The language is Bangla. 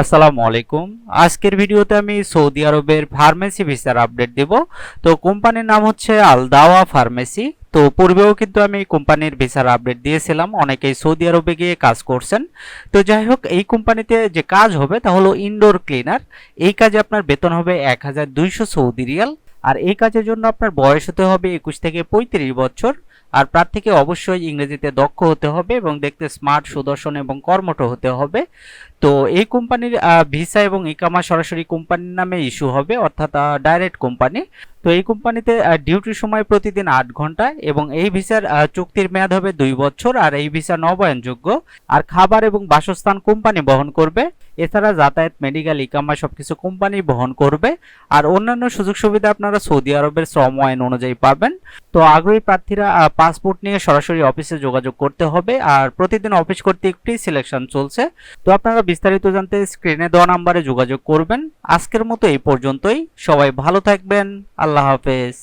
আসসালামু আলাইকুম। আজকের ভিডিওতে আমি সৌদি আরবের ফার্মেসি ভিসার আপডেট দেব। তো কোম্পানির নাম হচ্ছে আলদাওয়া ফার্মেসি। তো পূর্বেও কিন্তু আমি কোম্পানির ভিসার আপডেট দিয়েছিলাম। অনেকেই সৌদি আরবে গিয়ে কাজ করছেন। তো যাই হোক, এই কোম্পানিতে যে কাজ হবে তা হলো ইনডোর ক্লিনার এই কাজে আপনার বেতন হবে এক হাজার দুইশো সৌদি রিয়াল। আর এই কাজের জন্য আপনার বয়স হতে হবে একুশ থেকে পঁয়ত্রিশ বছর। আর প্রার্থীকে অবশ্যই ইংরেজিতে দক্ষ হতে হবে এবং দেখতে স্মার্ট সুদর্শন এবং কর্মঠ হতে হবে। তো এই কোম্পানির ভিসা এবং ইকামা সরাসরি কোম্পানির নামে ইস্যু হবে, অর্থাৎ ডাইরেক্ট কোম্পানি তো এই কোম্পানিতে ডিউটির সময় প্রতিদিন আট ঘণ্টা এবং এই ভিসার চুক্তির মেয়াদ হবে দুই বছর আর এই ভিসা নবায়নযোগ্য। আর খাবার এবং বাসস্থান কোম্পানি বহন করবে। এছাড়া যাতায়াত মেডিকেল ইকামা সবকিছু কোম্পানি বহন করবে। আর অন্যান্য সুযোগ সুবিধা আপনারা সৌদি আরবের শ্রম আইন অনুযায়ী পাবেন। তো আগ্রহী প্রার্থীরা পাসপোর্ট নিয়ে সরাসরি অফিসে যোগাযোগ করতে হবে। আর প্রতিদিন অফিস করতে একটি সিলেকশন চলছে। তো আপনারা বিস্তারিত জানতে স্ক্রিনে দেওয়া নাম্বারে যোগাযোগ করবেন। আজকের মতো এই পর্যন্তই। সবাই ভালো থাকবেন। আল্লাহ হাফেজ।